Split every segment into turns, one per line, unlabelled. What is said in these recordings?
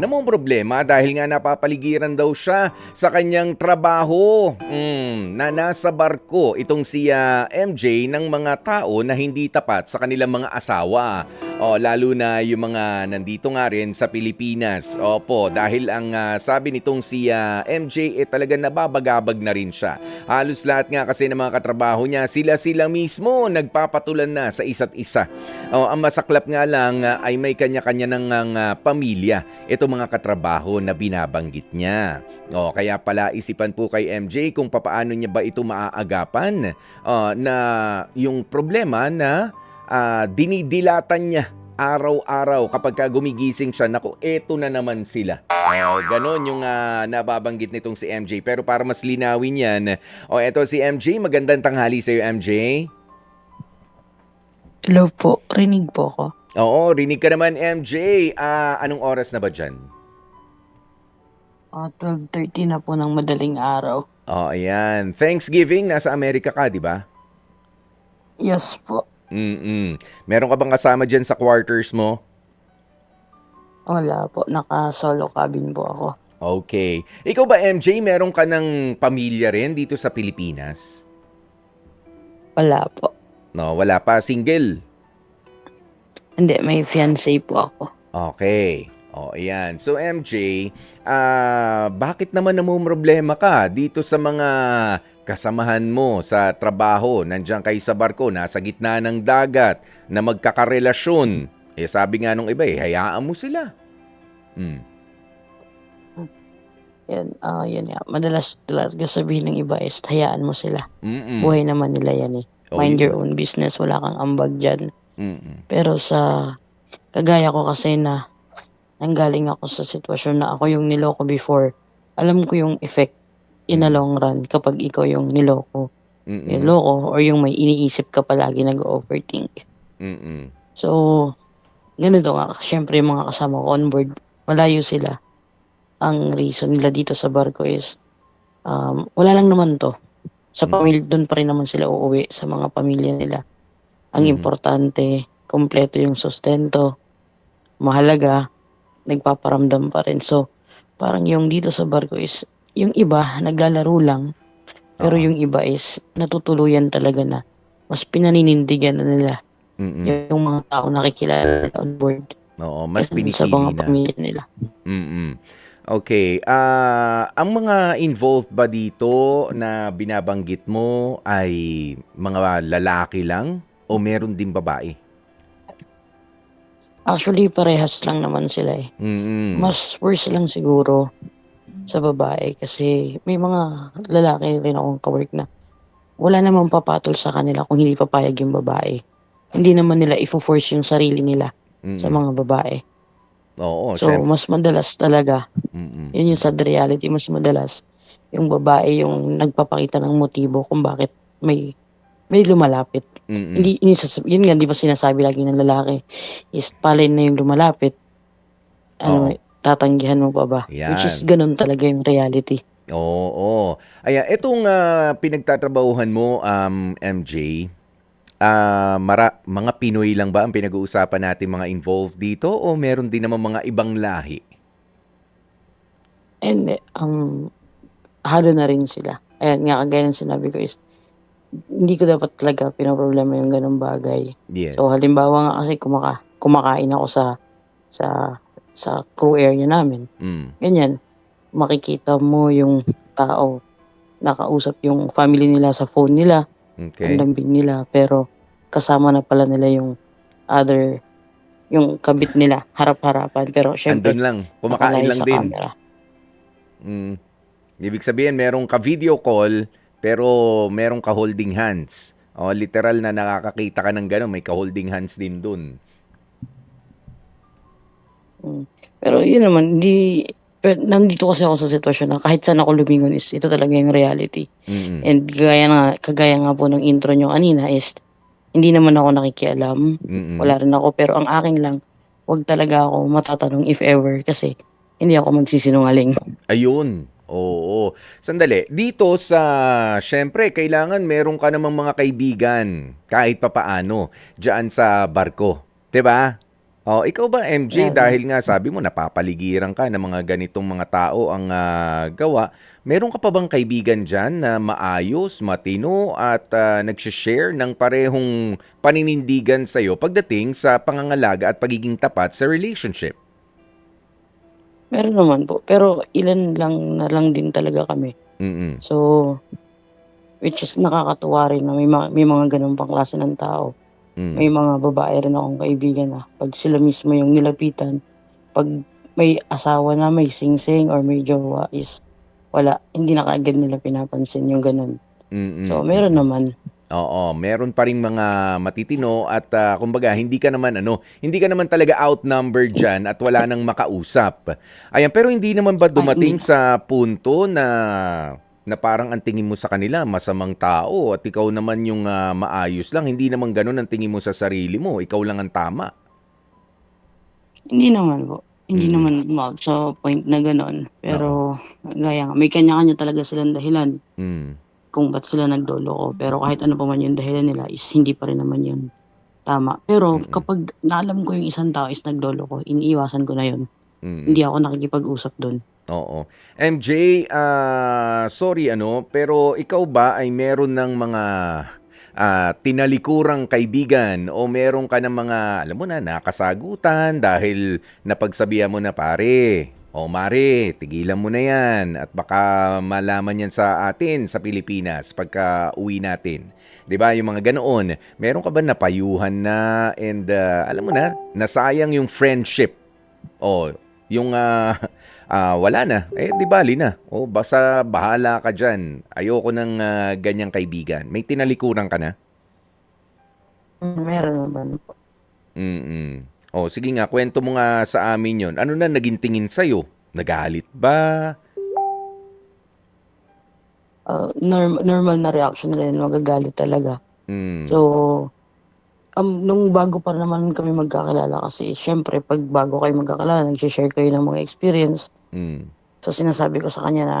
Namang problema dahil nga napapaligiran daw siya sa kanyang trabaho mm, na nasa barko itong si ah, MJ ng mga tao na hindi tapat sa kanilang mga asawa. O, lalo na yung mga nandito nga rin sa Pilipinas. Opo, dahil ang ah, sabi nitong si ah, MJ eh talagang nababagabag na rin siya. Halos lahat nga kasi ng mga katrabaho niya, sila-sila mismo nagpapatulan na sa isa't isa. O, ang masaklap nga lang ah, ay may kanya-kanya ng ah, pamilya. Ito mga katrabaho na binabanggit niya. O, kaya pala isipan po kay MJ kung papaano niya ba ito maaagapan ah, na yung problema na ah, dinidilatan niya araw-araw kapag ka gumigising siya, naku, eto na naman sila. Oh, ganon yung ah, nababanggit nitong si MJ. Pero para mas linawin yan, o eto si MJ, magandang tanghali sa'yo MJ.
Hello po, rinig po ako.
Oo, rinig ka naman MJ. Ah, anong oras na ba dyan?
Ah, 12.30 na po ng madaling araw.
Oh, ayan. Thanksgiving, nasa Amerika ka, di ba?
Yes po.
Mm-mm. Meron ka bang kasama dyan sa quarters mo?
Wala po, naka-solo cabin po ako.
Okay. Ikaw ba, MJ, meron ka ng pamilya rin dito sa Pilipinas?
Wala po.
No, wala pa. Single?
Hindi, may fiancé po ako.
Okay. O, ayan. So, MJ, ah, bakit naman namumroblema ka dito sa mga kasamahan mo sa trabaho? Nandiyan kayo sa barko, nasa gitna ng dagat, na magkakarelasyon. Eh, sabi nga nung iba, eh, hayaan mo sila. Hmm.
Yan, ah yan nga. Madalas talaga sabihin ng iba is, hayaan mo sila.
Mm-mm.
Buhay naman nila yan eh.
Oh,
Mind
yun.
your own business, wala kang ambag dyan.
Mm-mm.
Pero sa, kagaya ko kasi na, nanggaling ako sa sitwasyon na ako yung niloko before, alam ko yung effect in a long run kapag ikaw yung niloko.
Mm-mm.
Niloko or yung may iniisip ka palagi nag-overthink.
Mm-mm.
So, ganito nga, syempre yung mga kasama ko on board, malayo sila. Ang reason nila dito sa barko is, um, wala lang naman to. Sa
Mm.
pamilya, doon pa rin naman sila uuwi sa mga pamilya nila. Ang
Mhm.
importante, kompleto yung sustento, mahalaga, nagpaparamdam pa rin. So, parang yung dito sa barko is, yung iba, naglalaro lang, pero
Oo.
yung iba is, natutuluyan talaga na, mas pinaninindigan na nila
Mm-mm.
yung mga tao nakikilala nila on board
Oo, mas
kaysa sa
pinipili
mga
na.
pamilya nila.
Mm-mm. Okay. Ah, ang mga involved ba dito na binabanggit mo ay mga lalaki lang o meron din babae?
Actually, parehas lang naman sila eh.
Mm-mm.
Mas worse lang siguro sa babae kasi may mga lalaki rin akong kawork na wala namang papatol sa kanila kung hindi papayag yung babae. Hindi naman nila ifo-force yung sarili nila
Mm-mm.
sa mga babae.
Oo,
So,
syem-
mas madalas talaga,
Mm-mm.
yun yung sad reality, mas madalas yung babae yung nagpapakita ng motibo kung bakit may may lumalapit.
Mm-mm.
Hindi, sasab- yun nga, di ba sinasabi lagi ng lalaki, is palin na yung lumalapit, ano,
Oo.
Tatanggihan mo pa ba? Which is
Yan.
ganun talaga yung reality.
Oo, oo. Ayan, itong ah, pinagtatrabahuhan mo, um, MJ, ah, mara, mga Pinoy lang ba ang pinag-uusapan natin mga involved dito o meron din naman mga ibang lahi?
And, um, halo na rin sila. Ayan nga, kagaya ng sinabi ko is, hindi ko dapat talaga pinaproblema yung ganung bagay.
Yes.
So, halimbawa nga kasi kumaka, kumakain ako sa, sa, sa crew area namin.
Mm.
Ganyan, makikita mo yung tao, nakausap yung family nila sa phone nila,
Okay.
ang lambing nila, pero kasama na pala nila yung other, yung kabit nila, harap-harapan. Pero syempre,
Andun lang. Kumakain lang din.
camera.
Mm. Ibig sabihin, merong ka-video call, pero merong ka-holding hands. O, literal na nakakakita ka ng gano'n, may ka-holding hands din dun.
Mm. Pero yun naman, hindi, pero nandito kasi ako sa sitwasyon na kahit saan ako lumingon is ito talaga yung reality.
Mm-mm.
And kagaya, nga, kagaya nga po ng intro nyo kanina is hindi naman ako nakikialam.
Mm-mm.
Wala rin ako. Pero ang akin lang, wag talaga ako matatanong if ever kasi hindi ako magsisinungaling.
Ayun. Oo. Sandali. Dito sa, syempre, kailangan meron ka namang mga kaibigan kahit papaano diyan sa barko. 'Di ba? Oh, ikaw ba MJ
Meron.
dahil nga sabi mo napapaligiran ka ng mga ganitong mga tao ang ah, gawa, meron ka pa bang kaibigan diyan na maayos, matino at ah, nagshe-share ng parehong paninindigan sa iyo pagdating sa pangangalaga at pagiging tapat sa relationship?
Meron naman po, pero ilan lang na lang din talaga kami.
Mm.
So, which is nakakatuwa rin na may, mga, may mga ganun pang klase ng tao.
Mm.
May mga babae rin akong kaibigan na pag sila mismo yung nilapitan, pag may asawa na, may sing-sing or may jowa is wala, hindi na kaagad nila pinapansin yung ganun.
Mm.
So, meron naman.
Oo, meron pa ring mga matitino at ah, kumbaga hindi ka naman ano, hindi ka naman talaga outnumbered diyan at wala nang makausap. Ayan, pero hindi naman ba dumating
hindi.
sa punto na na parang ang tingin mo sa kanila masamang tao at ikaw naman yung ah, maayos lang, hindi naman ganun ang tingin mo sa sarili mo, ikaw lang ang tama.
Hindi naman po. Hindi
Mm.
naman umabot sa point na gano'n. Pero, gaya nga, may kanya-kanya talaga silang dahilan
Mm.
kung ba't sila nagdolo ko. Pero kahit ano pa man yung dahilan nila is hindi pa rin naman yun tama. Pero
Mm-mm.
kapag naalam ko yung isang tao is nagdolo ko, iniiwasan ko na yun.
Mm.
Hindi ako nakikipag-usap doon.
Oo. MJ, ah, sorry ano, pero ikaw ba ay meron ng mga ah, tinalikurang kaibigan o meron ka ng mga, alam mo na, nakasagutan dahil napagsabihan mo na pare, o mare, tigilan mo na yan at baka malaman yan sa atin sa Pilipinas pagka uwi natin. 'Di ba Yung mga ganoon. Meron ka ba napayuhan na and ah, alam mo na, nasayang yung friendship Oh, yung ah, ah, wala na, eh di bali na. Oh, basta bahala ka diyan. Ayoko ng ah, ganyang kaibigan. May tinalikuran ka na?
Meron naman po.
Mm. Oh, sige nga, kwento mo nga sa amin 'yon. Ano na naging tingin sa Nagalit ba?
Ah, norm- normal na reaction yun, magagalit talaga.
Mm.
So, um, nung bago pa naman kami magkakilala kasi syempre pag bago kayo magkakilala, nag-share kayo ng mga experience.
Mm.
So sinasabi ko sa kanya na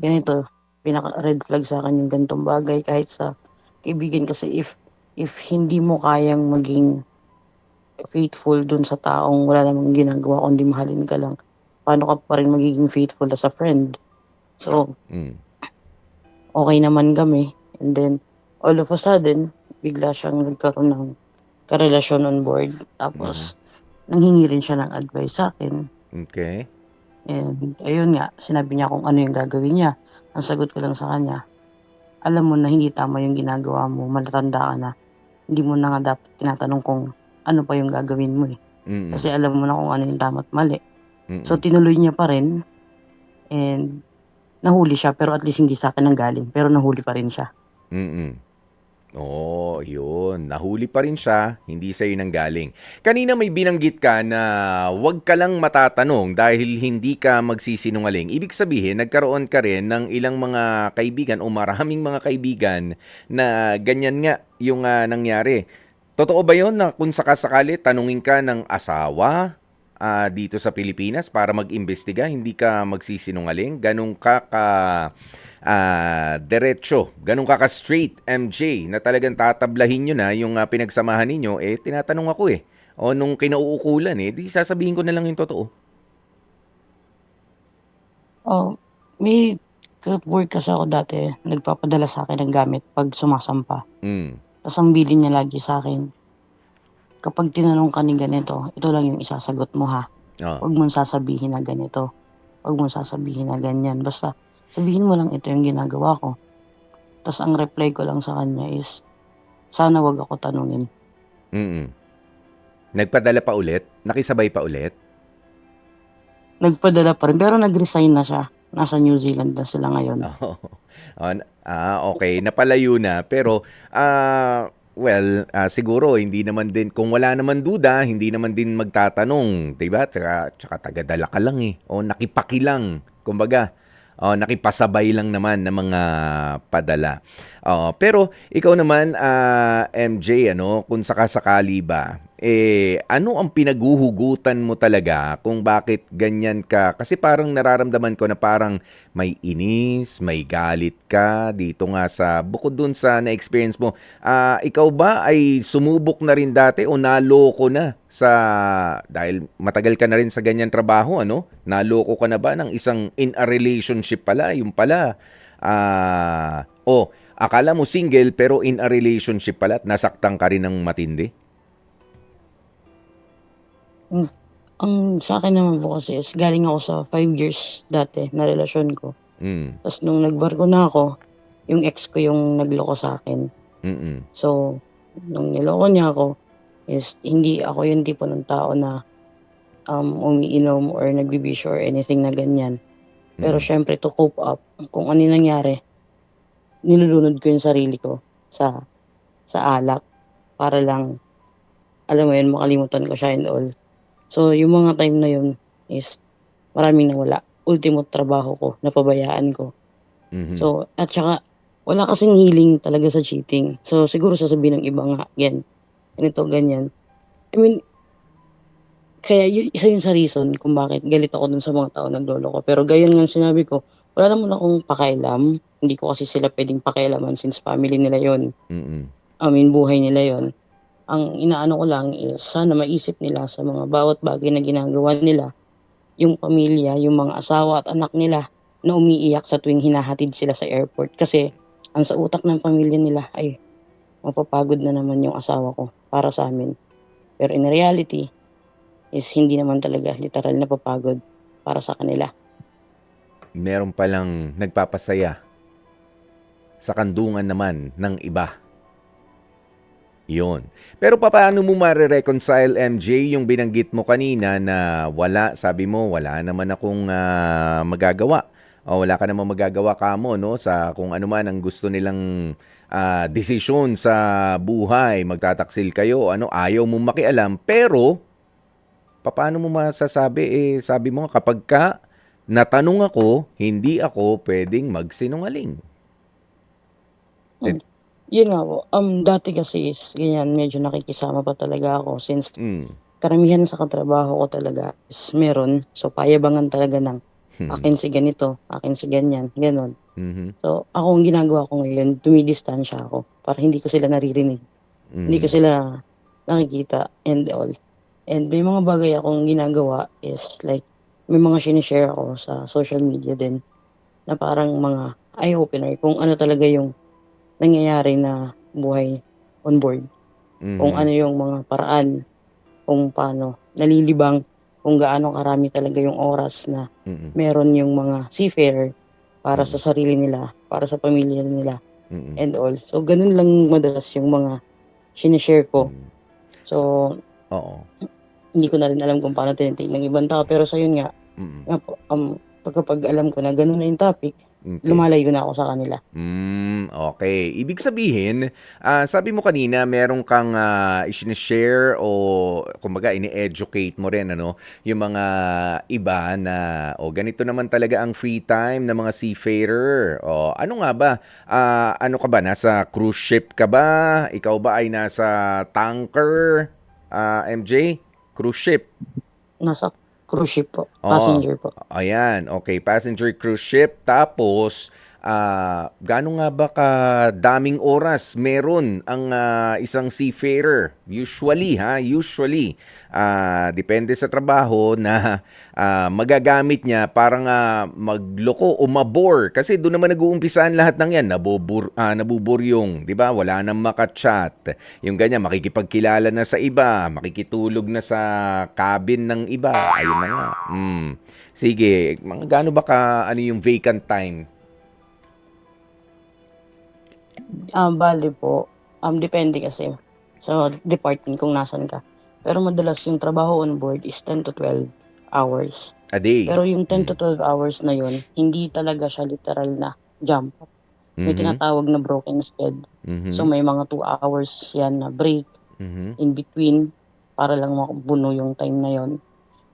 ganito, pinaka red flag sa akin yung ganitong bagay kahit sa kaibigan kasi if if hindi mo kayang maging faithful dun sa taong wala namang ginagawa kundi mahalin ka lang, paano ka pa rin magiging faithful as a friend? So,
Mm.
okay naman kami. And then, all of a sudden, bigla siyang nagkaroon ng karelasyon on board. Tapos, nanghingi rin siya ng advice sa akin.
Okay.
And ayun nga, sinabi niya kung ano yung gagawin niya. Ang sagot ko lang sa kanya, alam mo na hindi tama yung ginagawa mo, malatanda ka na. Hindi mo na nga dapat tinatanong kung ano pa yung gagawin mo eh.
Mm.
Kasi alam mo na kung ano yung tama at mali.
Mm.
So tinuloy niya pa rin and nahuli siya pero at least hindi sa akin ang galing. Pero nahuli pa rin siya.
Oh, yun. Nahuli pa rin siya, hindi sa nang galing. Kanina may binanggit ka na huwag ka lang matatanong dahil hindi ka magsisinungaling. Ibig sabihin, nagkaroon ka rin ng ilang mga kaibigan o maraming mga kaibigan na ganyan nga yung ah, nangyari. Totoo ba yun na kung sakasakali tanungin ka ng asawa ah, dito sa Pilipinas para mag-imbestiga, hindi ka magsisinungaling? Ganun ka ka ah, diretso, ganun ka ka-straight, MJ, na talagang tatablahin nyo na yung ah, pinagsamahan ninyo, eh, tinatanong ako eh. O nung kinauukulan eh, di sasabihin ko na lang yung totoo.
Oh, may work kasi ako dati, nagpapadala sa akin ng gamit pag sumasampa.
Mm.
Tapos ang bilin niya lagi sa akin, kapag tinanong ka ni ganito, ito lang yung isasagot mo ha.
Oh.
Huwag mong sasabihin na ganito. Huwag mong sasabihin na ganyan. Basta sabihin mo lang ito yung ginagawa ko. Tapos ang reply ko lang sa kanya is, sana wag ako tanungin.
Mm. Nagpadala pa ulit? Nakisabay pa ulit?
Nagpadala pa rin, pero nag-resign na siya. Nasa New Zealand na sila ngayon.
Oh. Oh, n- ah, okay. Napalayo na. Pero, ah, well, ah, siguro, hindi naman din, kung wala naman duda, hindi naman din magtatanong. Diba? Tsaka, tsaka tagadala ka lang eh. O nakipakilang. Kumbaga, o nakipasabay lang naman ng mga padala. Oh, pero, ikaw naman, ah, MJ, ano, kung sakasakali ba, eh ano ang pinaguhugutan mo talaga kung bakit ganyan ka? Kasi parang nararamdaman ko na parang may inis, may galit ka dito nga sa bukod dun sa na-experience mo. Ah, ikaw ba ay sumubok na rin dati o naloko na sa dahil matagal ka na rin sa ganyan trabaho, ano? Naloko ka na ba ng isang in a relationship pala, yung pala ah oh, akala mo single pero in a relationship pala at nasaktan ka rin ng matindi?
Hmm, ang sa akin naman po kasi is galing ako sa 5 years dati na relasyon ko.
Mm.
Ta's nung nagbarko na ako, yung ex ko yung nagloko sa akin.
Mm.
So, nung niloko niya ako is hindi ako yung tipo ng tao na um, umiinom or nagbibisyo or anything na ganyan. Pero
Mm.
syempre to cope up kung ano yung nangyari, nilulunod ko yung sarili ko sa sa alak para lang alam mo yun, makalimutan ko siya and all. So, yung mga time na yun is maraming nawala. Ultimo trabaho ko, napabayaan ko.
Mhm.
So, at saka wala kasing healing talaga sa cheating. So, siguro sasabihin ng iba nga, yan, ganito, ganyan. I mean, kaya yun, isa yun sa reason kung bakit galit ako dun sa mga tao ng lolo ko. Pero gayon nga sinabi ko, wala naman akong pakailam. Hindi ko kasi sila pwedeng pakailaman since family nila yon
Mm.
I mean, buhay nila yon Ang inaano ko lang is sana maisip nila sa mga bawat bagay na ginagawa nila, yung pamilya, yung mga asawa at anak nila na umiiyak sa tuwing hinahatid sila sa airport. Kasi ang sa utak ng pamilya nila ay mapapagod na naman yung asawa ko para sa amin. Pero in reality, is hindi naman talaga literal na papagod para sa kanila.
Meron palang nagpapasaya sa kandungan naman ng iba. Yun. Pero paano mo mare-reconcile, MJ, yung binanggit mo kanina na wala, sabi mo, wala naman akong ah, magagawa. O wala ka namang magagawa kamo, no? Sa kung ano man ang gusto nilang ah, desisyon sa buhay. Magtataksil kayo, ano, ayaw mo makialam. Pero, paano mo masasabi, eh, sabi mo, kapag ka natanong ako, hindi ako pwedeng magsinungaling.
Yun nga po, um, dati kasi is ganyan, medyo nakikisama pa talaga ako since
Mm.
karamihan sa katrabaho ko talaga is meron. So, payabangan talaga ng
Hmm.
akin si ganito, akin si ganyan, ganon.
Mhm.
So, ako ang ginagawa ko ngayon, dumidistansya ako para hindi ko sila naririnig. Hindi ko
Mhm.
sila nakikita and all. And may mga bagay akong ginagawa is like, may mga sinishare ako sa social media din na parang mga eye-opener kung ano talaga yung nangyayari na buhay on board. Kung
Mhm.
ano yung mga paraan, kung paano nalilibang, kung gaano karami talaga yung oras na
Mhm.
meron yung mga seafarer para
Mm.
sa sarili nila, para sa pamilya nila
Mhm.
and all. So, ganun lang madalas yung mga sinishare ko.
Mhm.
So,
Oo.
hindi ko na rin alam kung paano tinitig ng ibang tao. Pero sa yun nga,
Mhm.
nga po, um, pagkapag alam ko na ganun na yung topic,
Okay.
lumalayo na ako sa kanila.
Mm, okay. Ibig sabihin, ah, sabi mo kanina, meron kang uh, share o kumbaga ini-educate mo rin ano, yung mga iba na o ganito naman talaga ang free time ng mga seafarer. O ano nga ba? Ah, ano ka ba nasa cruise ship ka ba? Ikaw ba ay nasa tanker? Ah, MJ, cruise ship.
Nasa cruise ship po,
Oo.
passenger po.
Ayan, okay. Passenger cruise ship. Tapos, ah gaano nga ba ka daming oras meron ang ah, isang seafarer? Usually, ha? Usually. ah depende sa trabaho na ah, magagamit niya para nga magloko o mabore. Kasi doon naman nag-uumpisahan lahat ng yan. Nabubur, ah, nabuburyong, di ba? Wala nang makachat. Yung ganyan, makikipagkilala na sa iba, makikitulog na sa cabin ng iba. Ayun na nga. Mm. Sige, mga gaano ba ka, ano yung vacant time?
Ah, bali po, um, depende kasi sa department kung nasan ka. Pero madalas yung trabaho on board is 10 to 12 hours.
A day?
Pero yung 10 to 12 hours na yun, hindi talaga siya literal na jump. May
Mhm,
tinatawag na broken sked.
mhm,
So may mga 2 hours yan na break
mhm,
in between para lang mabuno yung time na yon.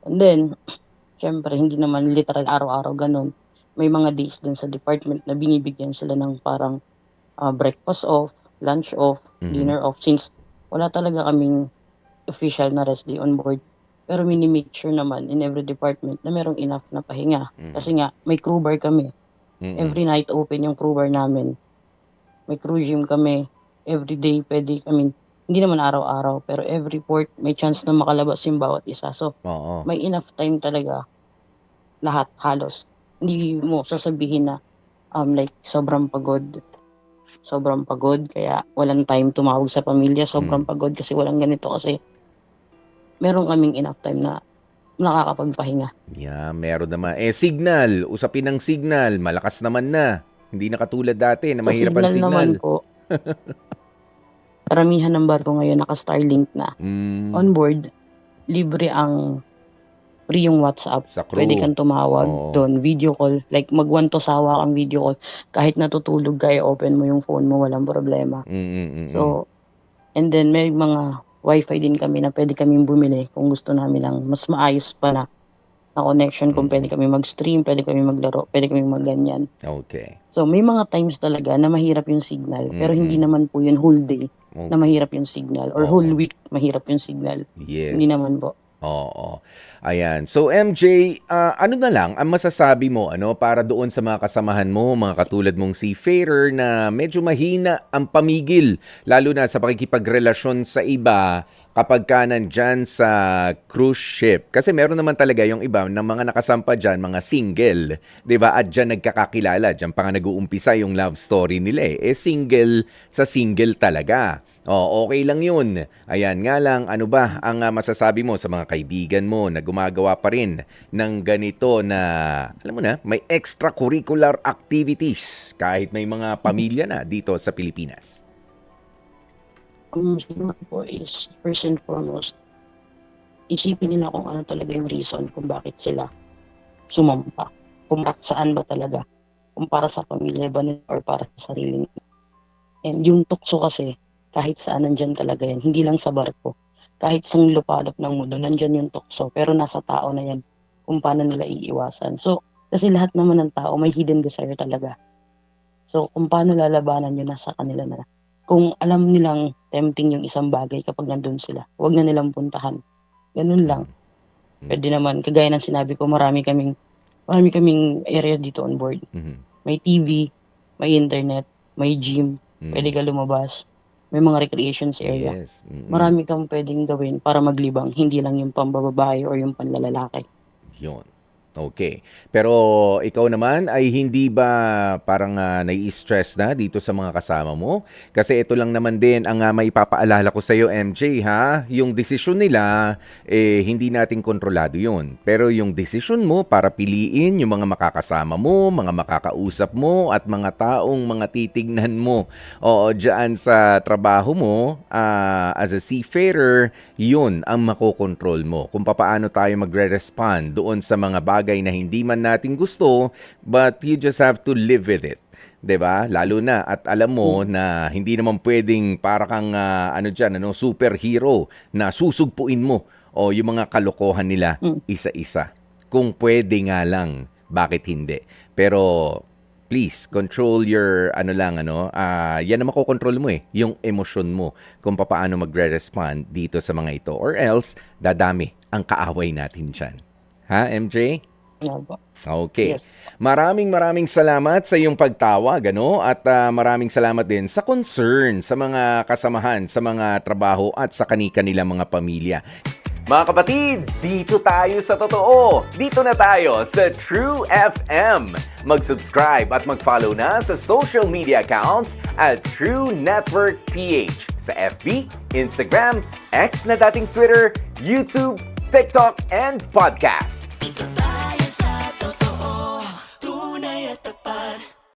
And then, syempre, hindi naman literal araw-araw ganun. May mga days din sa department na binibigyan sila ng parang ah, breakfast off, lunch off,
Mhm.
dinner off. Since wala talaga kaming official na rest day on board. Pero mini-make sure naman in every department na merong enough na pahinga.
Mm.
Kasi nga, may crew bar kami.
Mm-mm.
Every night open yung crew bar namin. May crew gym kami. Every day pwede, I mean, hindi naman araw-araw, pero every port may chance na makalabas yung bawat isa. So,
Oo.
may enough time talaga lahat halos. Hindi mo sasabihin na um like sobrang pagod. Sobrang pagod kaya walang time tumawag sa pamilya. Sobrang
Mm.
pagod kasi walang ganito kasi meron kaming enough time na nakakapagpahinga.
Yeah, meron naman. Eh, signal. Usapin ng signal. Malakas naman na. Hindi na katulad dati na mahirap ang
signal
signal.
naman po, karamihan ng barko ngayon naka-Starlink na.
Mm,
On board, libre ang free yung WhatsApp.
sa crew.
Pwede kang tumawag
Oo.
doon, video call. Like, magwan to sawa kang video call. Kahit natutulog ka, open mo yung phone mo, walang problema.
Mm, mm, mm, mm.
So, and then may mga wifi din kami na pwede kaming bumili kung gusto namin ng mas maayos pa na, na connection kung
Mm.
pwede kami mag-stream, pwede kami maglaro, pwede kami magganyan.
Okay.
So, may mga times talaga na mahirap yung signal, pero hindi naman po yun whole day
okay.
na mahirap yung signal or whole week mahirap yung signal.
Yes.
Hindi naman po.
Oo. Ayan. So MJ, ah, ano na lang ang masasabi mo ano para doon sa mga kasamahan mo, mga katulad mong seafarer na medyo mahina ang pamigil lalo na sa pakikipagrelasyon sa iba kapag ka nandyan sa cruise ship. Kasi meron naman talaga yung iba ng mga nakasampa dyan, mga single, 'di ba? At dyan nagkakakilala, dyan pa nga nag-uumpisa yung love story nila eh. Eh single sa single talaga. Oh, okay lang yun. Ayan nga lang, ano ba ang ah, masasabi mo sa mga kaibigan mo na gumagawa pa rin ng ganito na, alam mo na, may extracurricular activities kahit may mga pamilya na dito sa Pilipinas?
Ang siguro po is, first and foremost, isipin nila kung ano talaga yung reason kung bakit sila sumampa. Kung bakit saan ba talaga. Kung para sa pamilya ba nila or para sa sarili nila. And yung tukso kasi, kahit saan nandyan talaga yan. Hindi lang sa barko. Kahit sa lupalop ng mundo, nandyan yung tukso. Pero nasa tao na yan kung paano nila iiwasan. So, kasi lahat naman ng tao may hidden desire talaga. So, kung paano lalabanan yun, nasa kanila na kung alam nilang tempting yung isang bagay kapag nandun sila, huwag na nilang puntahan. Ganun lang.
Mm.
Pwede naman, kagaya ng sinabi ko, marami kaming, marami kaming area dito on board.
Mhm.
May TV, may internet, may gym,
Mm.
pwede ka lumabas, may mga recreations area.
Yes. Mm-mm.
Marami kang pwedeng gawin para maglibang, hindi lang yung pambababae or yung panlalalaki.
Yun. Okay. Pero ikaw naman ay hindi ba parang uh, nai-stress na dito sa mga kasama mo? Kasi ito lang naman din ang uh, maipapaalala ko sa iyo MJ ha. Yung desisyon nila eh hindi natin kontrolado 'yun. Pero yung desisyon mo para piliin yung mga makakasama mo, mga makakausap mo at mga taong mga titignan mo o diyan sa trabaho mo ah, as a seafarer, 'yun ang makokontrol mo. Kung paano tayo magre-respond doon sa mga bagay na hindi man natin gusto, but you just have to live with it. 'Di ba? Lalo na at alam mo na hindi naman pwedeng para kang ah, ano diyan, ano, superhero na susugpuin mo o yung mga kalokohan nila
Mm.
isa-isa. Kung pwede nga lang, bakit hindi? Pero please control your ano lang ano, ah yan ang makokontrol mo eh, yung emosyon mo kung paano magre-respond dito sa mga ito or else dadami ang kaaway natin diyan. Ha, MJ?
Ano?
Okay.
Yes.
Maraming maraming salamat sa iyong pagtawag ano at ah, maraming salamat din sa concern sa mga kasamahan sa mga trabaho at sa kani-kanilang mga pamilya. Mga kapatid, dito tayo sa totoo. Dito na tayo sa True FM. Mag-subscribe at mag-follow na sa social media accounts at True Network PH sa FB, Instagram, X na dating Twitter, YouTube, TikTok, and podcasts.
Dito tayo